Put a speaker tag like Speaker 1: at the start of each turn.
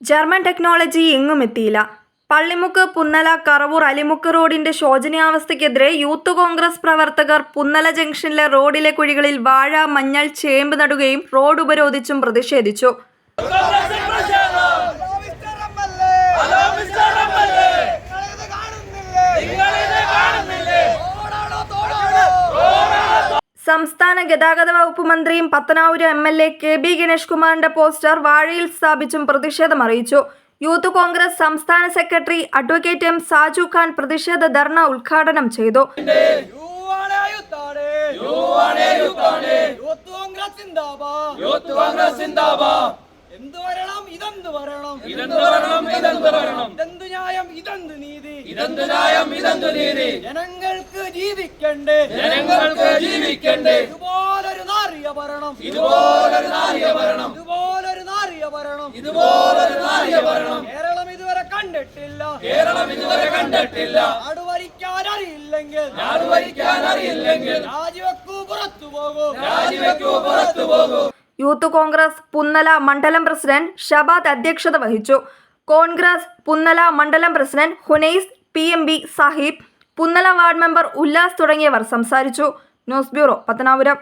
Speaker 1: German technology എങ്ങും എത്തിയില്ല. പള്ളിമുക്ക് പുന്നല കറവൂർ അലിമുക്ക് റോഡിന്റെ ശോചനീയാവസ്ഥയ്ക്കെതിരെ യൂത്ത് കോൺഗ്രസ് പ്രവർത്തകർ പുന്നല ജംഗ്ഷനിലെ റോഡിലെ കുഴികളിൽ വാഴ മഞ്ഞൾ ചേമ്പ് നടുകയും റോഡ് ഉപരോധിച്ചും പ്രതിഷേധിച്ചു. സംസ്ഥാന ഗതാഗത വകുപ്പ് മന്ത്രിയും Pathanapuram M L A K B Ganesh കുമാറിന്റെ പോസ്റ്റർ വാഴയിൽ സ്ഥാപിച്ചും പ്രതിഷേധം അറിയിച്ചു. യൂത്ത് കോൺഗ്രസ് സംസ്ഥാന secretary advocate M Saju Khan പ്രതിഷേധ ധർണ ഉദ്ഘാടനം ചെയ്തു.
Speaker 2: എന്ത് വരണം വരണം
Speaker 3: ഇതെന്ത് വരണം ഇതെന്ത് വരണം
Speaker 2: ഇതെന്ത് ന്യായം? ഇതെന്ത് നീതി?
Speaker 3: ഇതെന്ത് ന്യായം? ഇതെന്ത് നീതി?
Speaker 2: ജനങ്ങൾക്ക് ജീവിക്കണ്ടേ?
Speaker 3: ജനങ്ങൾക്ക് ജീവിക്കണ്ടേ?
Speaker 2: ഇതുപോലൊരു നാറിയ ഭരണം.
Speaker 3: ഇതുപോലൊരു നാറിയ ഭരണം.
Speaker 2: ഇതുപോലൊരു നാറിയ ഭരണം.
Speaker 3: ഇതുപോലൊരു നാറിയ ഭരണം.
Speaker 2: കേരളം ഇതുവരെ കണ്ടിട്ടില്ല.
Speaker 3: കേരളം ഇതുവരെ കണ്ടിട്ടില്ല.
Speaker 2: നാട് ഭരിക്കാൻ അറിയില്ലെങ്കിൽ
Speaker 3: നാട് ഭരിക്കാൻ അറിയില്ലെങ്കിൽ
Speaker 2: രാജിവെക്കൂ പുറത്തു പോകൂ.
Speaker 3: രാജിവെക്കൂ പുറത്തു പോകൂ.
Speaker 1: യൂത്ത് കോൺഗ്രസ് പുന്നല മണ്ഡലം പ്രസിഡന്റ് ഷബാദ് അധ്യക്ഷത വഹിച്ചു. കോൺഗ്രസ് പുന്നല മണ്ഡലം president Hunais P M B Sahib. Punnala ward member Ullas തുടങ്ങിയവർ സംസാരിച്ചു. News bureau Pathanapuram.